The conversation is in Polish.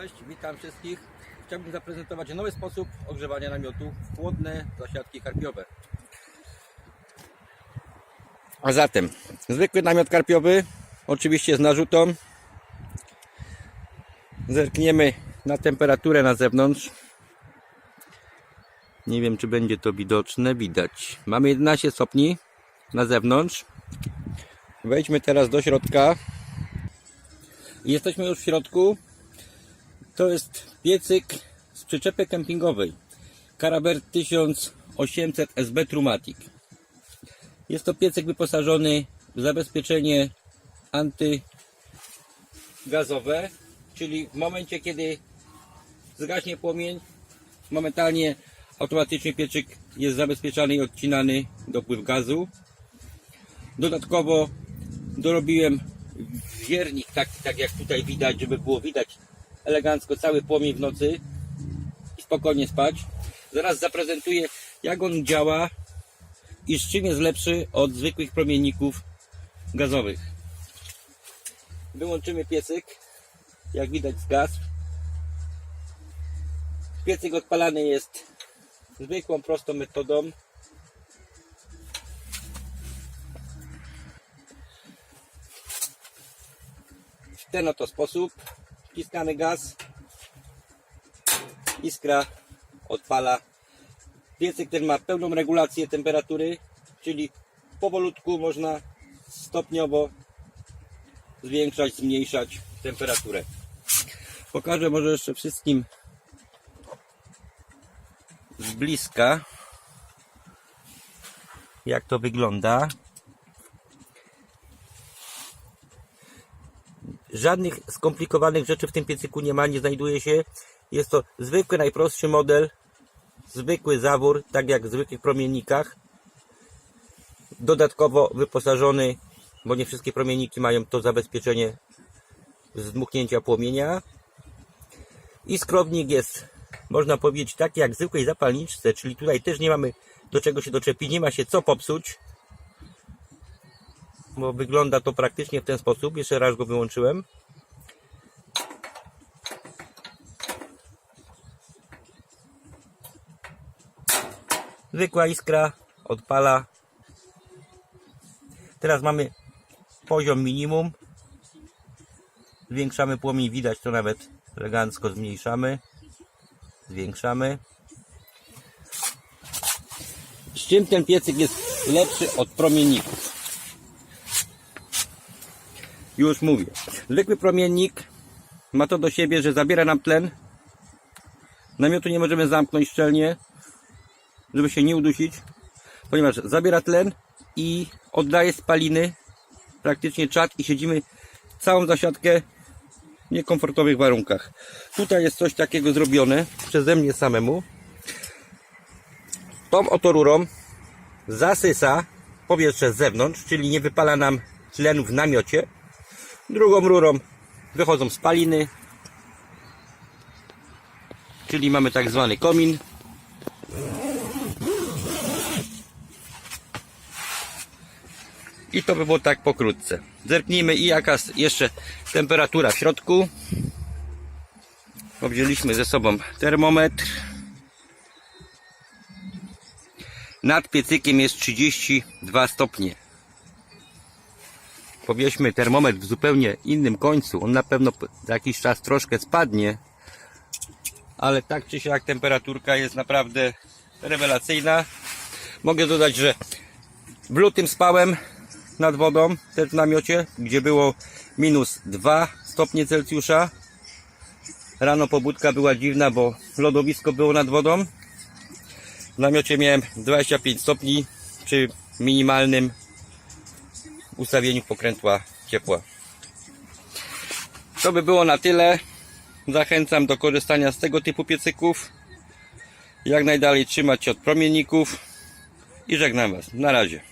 Cześć, witam wszystkich. Chciałbym zaprezentować nowy sposób ogrzewania namiotu chłodne zasiadki karpiowe. A zatem, zwykły namiot karpiowy, oczywiście z narzutą. Zerkniemy na temperaturę na zewnątrz. Nie wiem, czy będzie to widoczne. Widać. Mamy 11 stopni na zewnątrz. Wejdźmy teraz do środka. Jesteśmy już w środku. To jest piecyk z przyczepy kempingowej. Karaber 1800 SB Trumatic. Jest to piecyk wyposażony w zabezpieczenie antygazowe, czyli w momencie kiedy zgaśnie płomień, momentalnie automatycznie piecyk jest zabezpieczany i odcinany dopływ gazu. Dodatkowo dorobiłem wiernik, tak, tak jak tutaj widać, żeby było widać elegancko cały płomień w nocy i spokojnie spać. Zaraz zaprezentuję, jak on działa i z czym jest lepszy od zwykłych promienników gazowych. Wyłączymy piecyk, jak widać zgasł. Piecyk odpalany jest zwykłą, prostą metodą. W ten oto sposób wciskamy gaz, iskra odpala. Piecyk ten ma pełną regulację temperatury, czyli powolutku można stopniowo zwiększać, zmniejszać temperaturę. Pokażę może jeszcze wszystkim z bliska jak to wygląda. Żadnych skomplikowanych rzeczy w tym piecyku nie ma, nie znajduje się. Jest to zwykły, najprostszy model, zwykły zawór, tak jak w zwykłych promiennikach. Dodatkowo wyposażony, bo nie wszystkie promienniki mają to zabezpieczenie zdmuchnięcia płomienia. I skrobnik jest, można powiedzieć, taki jak w zwykłej zapalniczce, czyli tutaj też nie mamy do czego się doczepić, nie ma się co popsuć bo wygląda to praktycznie w ten sposób. Jeszcze raz go wyłączyłem. Zwykła iskra odpala. Teraz mamy poziom minimum. Zwiększamy płomień, widać to nawet elegancko zmniejszamy. Zwiększamy. Z czym ten piecyk jest lepszy od promienników? Już mówię. Zwykły promiennik ma to do siebie, że zabiera nam tlen. Namiotu nie możemy zamknąć szczelnie, żeby się nie udusić, ponieważ zabiera tlen i oddaje spaliny, praktycznie czad i siedzimy całą zasiadkę w niekomfortowych warunkach. Tutaj jest coś takiego zrobione przeze mnie samemu. Tą oto rurą zasysa powietrze z zewnątrz, czyli nie wypala nam tlenu w namiocie, Drugą rurą wychodzą spaliny, czyli mamy tak zwany komin. I to by było tak pokrótce. Zerknijmy i jaka jeszcze temperatura w środku. Wzięliśmy ze sobą termometr. Nad piecykiem jest 32 stopnie powieśmy termometr w zupełnie innym końcu, on na pewno za jakiś czas troszkę spadnie, ale tak czy siak temperaturka jest naprawdę rewelacyjna. Mogę dodać, że w lutym spałem nad wodą, też w namiocie, gdzie było minus 2 stopnie Celsjusza. Rano pobudka była dziwna, bo lodowisko było nad wodą. W namiocie miałem 25 stopni przy minimalnym ustawieniu pokrętła ciepła. To by było na tyle. Zachęcam do korzystania z tego typu piecyków. Jak najdalej trzymać się od promienników. I żegnam Was. Na razie.